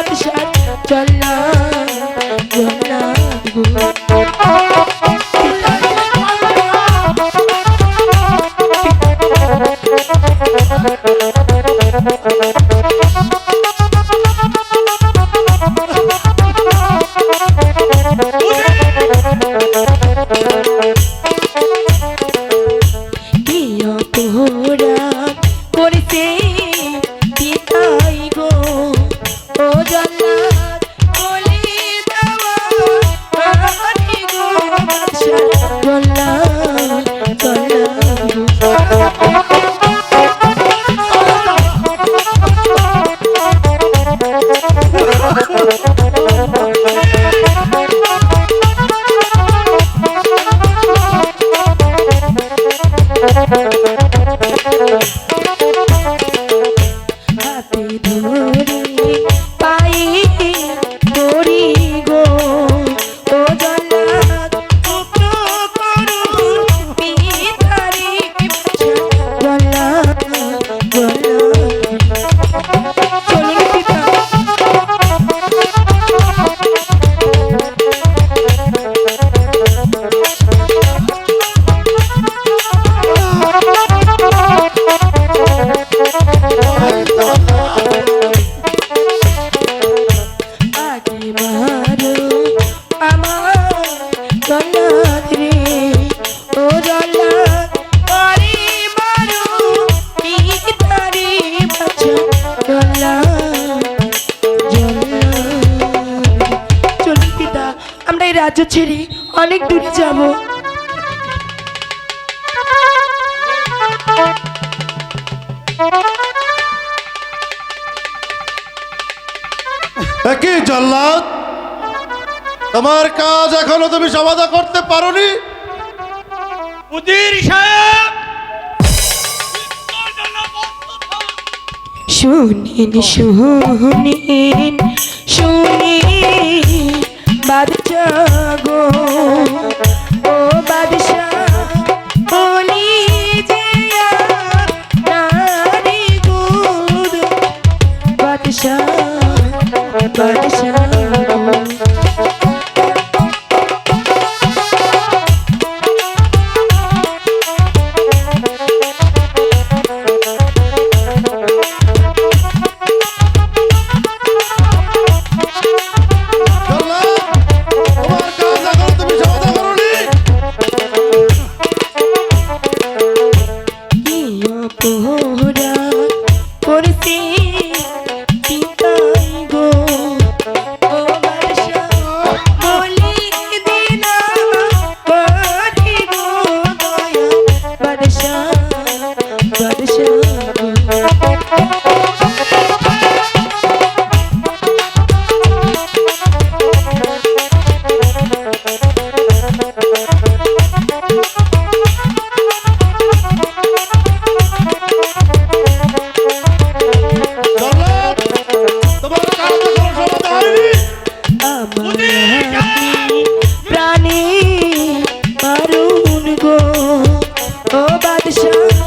সংসার চল যমুনা গো ও জন্ম ছেড়ে অনেক দূরে যাব। একই জল্লাদ তোমার কাজ এখনও তুমি সমাধা করতে পারোনি? সাহেব! শুনিন শুনিন শুনিন বাদশাহ Krishna প্রাণে পারুন গো ও বাদশা